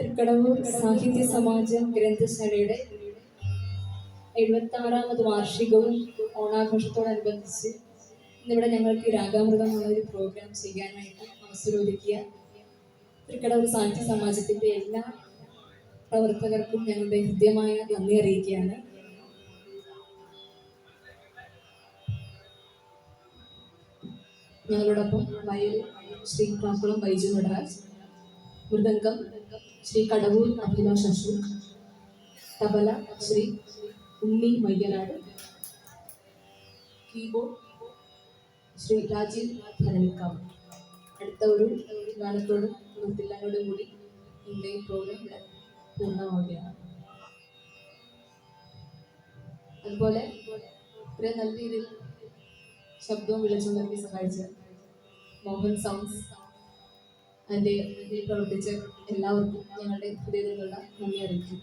തൃക്കടവൂർ സാഹിത്യ സമാജ ഗ്രന്ഥശാലയുടെ എഴുപത്തി ആറാമത് വാർഷികവും ഓണാഘോഷത്തോടനുബന്ധിച്ച് ഇന്നിവിടെ ഞങ്ങൾക്ക് രാഗാമൃതം എന്നുള്ള ഒരു പ്രോഗ്രാം ചെയ്യാനായിട്ട് അവസരം ഒരുക്കിയ തൃക്കടവൂർ സാഹിത്യ സമാജത്തിന്റെ എല്ലാ പ്രവർത്തകർക്കും ഞങ്ങളുടെ ഹൃദ്യമായ നന്ദി അറിയിക്കുകയാണ്. ഞങ്ങളോടൊപ്പം വയൽ ശ്രീ കാക്കുളം ബൈജു നടരാജ് മൃദംഗം ശ്രീ കടവൂർ അഭിലാഷ് അശോക് തബല ശ്രീ ഉണ്ണി മയ്യനാട് കീബോർഡ് ശ്രീ രാജീവ് ഭരണിക്കാവ്. അടുത്ത ഒരു ഗാനത്തോടും നിർത്തില്ലാനോടും കൂടി ഇന്ത്യ പ്രോഗ്രാം പൂർണമാവുകയാണ്. അതുപോലെ ഇത്രയും നല്ല രീതിയിൽ ശബ്ദവും വിളിച്ചും നൽകി സഹായിച്ച മോഹൻ സൗണ്ട്സ് ഇതിൽ പ്രവർത്തിച്ച എല്ലാവർക്കും ഞങ്ങളുടെ ഹൃദയത്തിലുള്ള നന്ദി അറിയിക്കും